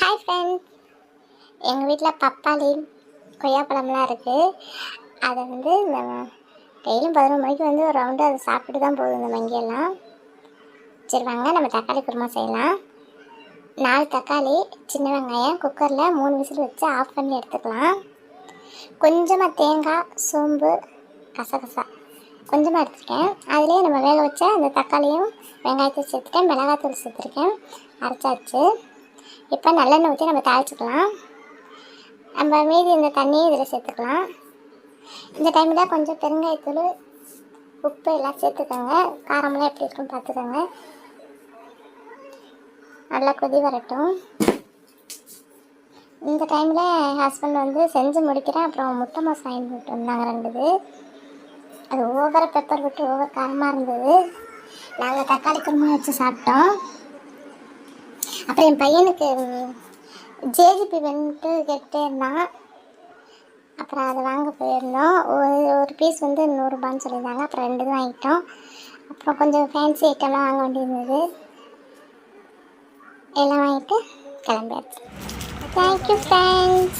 Hi friends எங்கள் வீட்டில் பப்பாளி கொய்யாப்பழம்லாம் இருக்குது அதை வந்து இந்த டெய்லியும் பதினொரு மணிக்கு வந்து ஒரு ரவுண்டு அதை சாப்பிட்டு தான் போகுது இந்த மங்கியெல்லாம். சரி வாங்க. நம்ம தக்காளி குருமா செய்யலாம். நாலு தக்காளி சின்ன வெங்காயம் குக்கரில் மூணு விசில் வச்சு ஆஃப் பண்ணி எடுத்துக்கலாம். கொஞ்சமாக தேங்காய் சோம்பு கசகசா. கொஞ்சமாக எடுத்துருக்கேன். அதிலே நம்ம வேக வச்ச அந்த தக்காளியும் வெங்காயத்தையும் சேர்த்துருக்கேன். மிளகாத்தூள் சேர்த்துருக்கேன். அரைச்சாச்சு. இப்போ நல்லெண்ணெய் ஊற்றி நம்ம தாளிச்சுக்கலாம். நம்ம மீதி இந்த தண்ணியை இதில் சேர்த்துக்கலாம். இந்த டைமில் கொஞ்சம் பெருங்காயத்தூள் உப்பு எல்லாம் சேர்த்துக்கோங்க. காரமெல்லாம் எப்படி இருக்குன்னு பார்த்துக்கோங்க. நல்லா கொதி வரட்டும். இந்த டைமில் ஹஸ்பண்ட் வந்து செஞ்சு முடிக்கிறேன். அப்புறம் முட்டை மாஸ் வாங்கிட்டு வந்தாங்க ரெண்டுது அது ஓவர பெப்பர் விட்டு ஓவர் காரமாக இருந்தது. நாங்கள் தக்காளி குருமா வச்சு சாப்பிட்டோம். அப்புறம் என் பையனுக்கு ஜேஜிபி வந்துட்டு கேட்டே இருந்தான் அப்புறம் அதை வாங்க போயிருந்தோம். ஒரு ஒரு பீஸ் வந்து நூறுரூபான்னு சொல்லியிருந்தாங்க. அப்புறம் ரெண்டு தான் வாங்கிட்டோம். அப்புறம் கொஞ்சம் ஃபேன்சி ஐட்டம்லாம் வாங்க வேண்டியிருந்தது. எல்லாம் வாங்கிட்டு கிளம்பியாச்சு. Thank you friends